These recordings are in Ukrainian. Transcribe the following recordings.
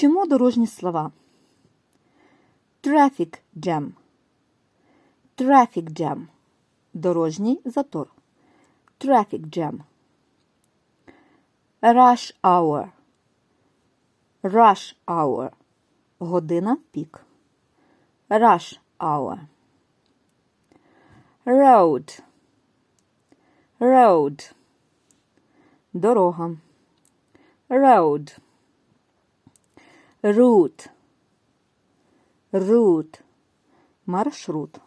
Вчимо дорожні слова. Traffic jam. Traffic jam. Дорожній затор. Traffic jam. Rush hour. Rush hour. Година пік. Rush hour. Road. Road. Дорога. Road. Route. Route. Маршрут.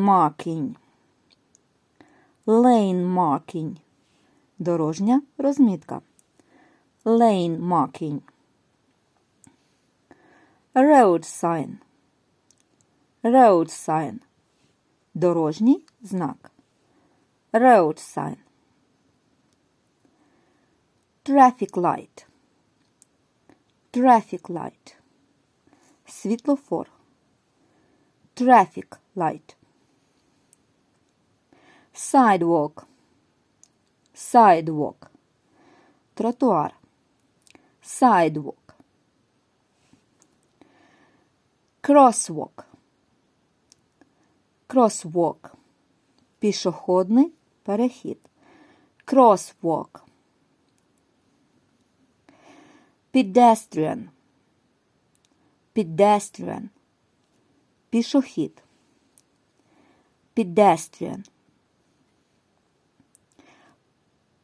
Marking. Lane marking. Дорожня розмітка. Marking. Road sign. Road sign. Дорожній знак. Road sign. Traffic light. Traffic light. Світлофор. Traffic light. Sidewalk. Sidewalk. Тротуар. Sidewalk. Crosswalk. Crosswalk. Пішохідний перехід. Crosswalk. Pedestrian. Pedestrian. Пішохід. Pedestrian.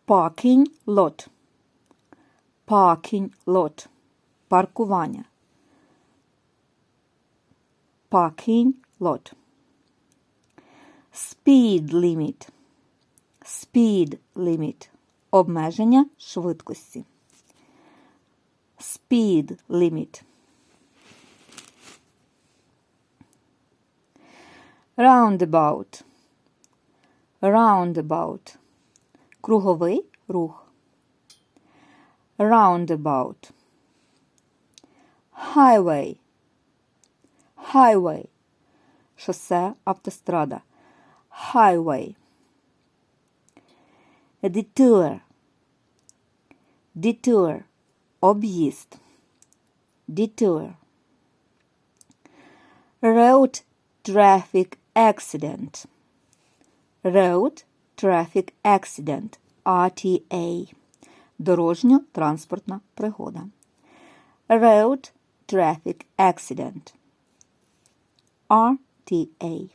Parking lot. Parking lot. Паркування. Parking lot. Speed limit. Speed limit. Обмеження швидкості. Speed limit. Roundabout. Roundabout. Круговий рух. Roundabout. Highway. Highway. Шосе, автострада. Highway. Detour. Detour. Об'їзд. Detour. Road traffic accident. Road traffic accident. RTA. Дорожньо-транспортна пригода. Road traffic accident. RTA.